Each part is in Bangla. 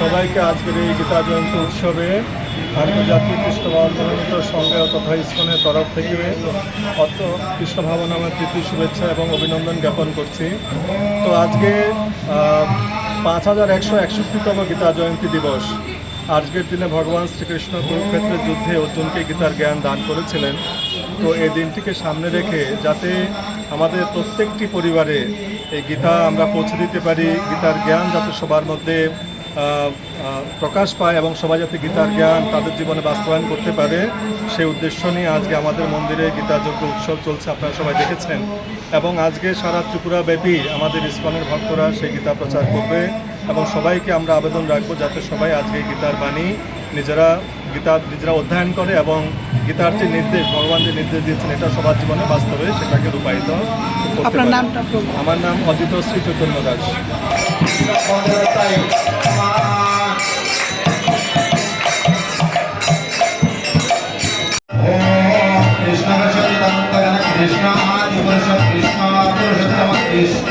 সবাইকে আজকের এই গীতা জয়ন্তী উৎসবে আন্তর্জাতিক কৃষ্ণ ভাবনামৃত সংঘ তথা ইস্কনের তরফ থেকে অত কৃষ্ণ ভাবনামের প্রীতি, শুভেচ্ছা এবং অভিনন্দন জ্ঞাপন করছি। তো আজকে পাঁচ হাজার একশো একষট্টিতম গীতা জয়ন্তী দিবস। আজকের দিনে ভগবান শ্রীকৃষ্ণ কুরুক্ষেত্রের যুদ্ধে অর্জুনকে গীতার জ্ঞান দান করেছিলেন। তো এই দিনটিকে সামনে রেখে যাতে আমাদের প্রত্যেকটি পরিবারে এই গীতা আমরা পৌঁছে দিতে পারি। গীতার জ্ঞান যাতে সবার মধ্যে প্রকাশ পায় এবং সবাই যাতে গীতার জ্ঞান তাদের জীবনে বাস্তবায়ন করতে পারে। সেই উদ্দেশ্য নিয়ে আজকে আমাদের মন্দিরে গীতাযজ্ঞ উৎসব চলছে, আপনারা সবাই দেখেছেন। এবং আজকে সারা ত্রিপুরা ব্যাপী আমাদের ইস্কনের ভক্তরা সেই গীতা প্রচার করবে এবং সবাইকে আমরা আবেদন রাখব যাতে সবাই আজকে গীতার বাণী নিজেরা, গীতা নিজেরা অধ্যয়ন করে এবং গীতার যে নির্দেশ ভগবান যে নির্দেশ দিয়েছেন এটা সবার জীবনে বাস্তবে সেটাকে রূপায়িত আপনার নামটা আমার নাম অজিত শ্রী চৈতন্য দাস। কৃষ্ণ কৃষ্ণ কৃষ্ণ আদি পুরুষ কৃষ্ণ।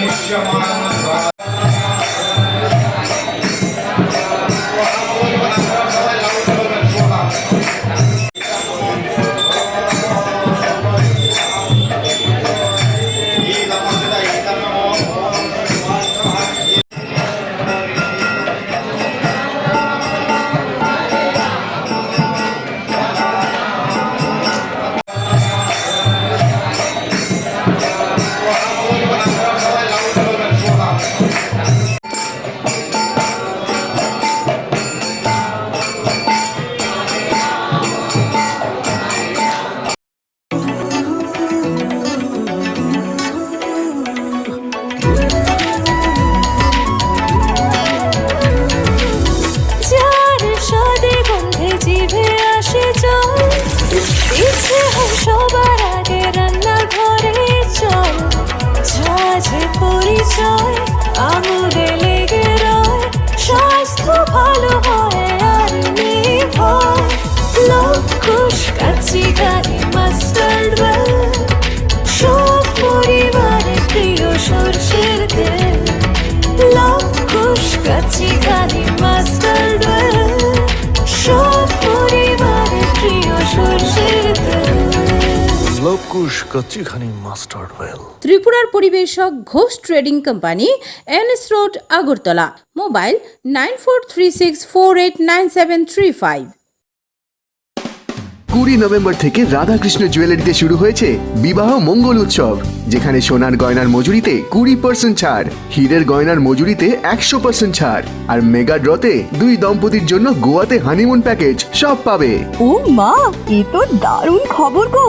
কৃষ্ণ যার সবার আগে রান্নাঘরে চল। ঝাঝে পরিচয়, আঙুলে লেগে রয়। স্বাস্থ্য ভালো হয় আর নেই লকুশ কাচি গাড়ি মাস্টার্ড সব পরিবারে প্রিয় সর্ষের তেল। লকুশ কাচি গাড়ি মাস্টার্ড লকুশ কচ্চিখানি মাস্টার্ড ওয়েল ত্রিপুরার পরিবেশক Ghosh trading company N S road Agartala. Mobile nine four three six four eight nine seven three five. কুড়ি নভেম্বর থেকে রাধাকৃষ্ণ জুয়েলারিতে শুরু হয়েছে বিবাহ মঙ্গল উৎসব যেখানে সোনার গয়নার মজুরিতে কুড়ি পার্সেন্ট ছাড় হীরের গয়নার মজুরিতে একশো পার্সেন্ট ছাড় আর মেগা ড্রতে দুই দম্পতির জন্য গোয়াতে হানিমুন প্যাকেজ সব পাবে। ও মা এ তো দারুণ খবর গো।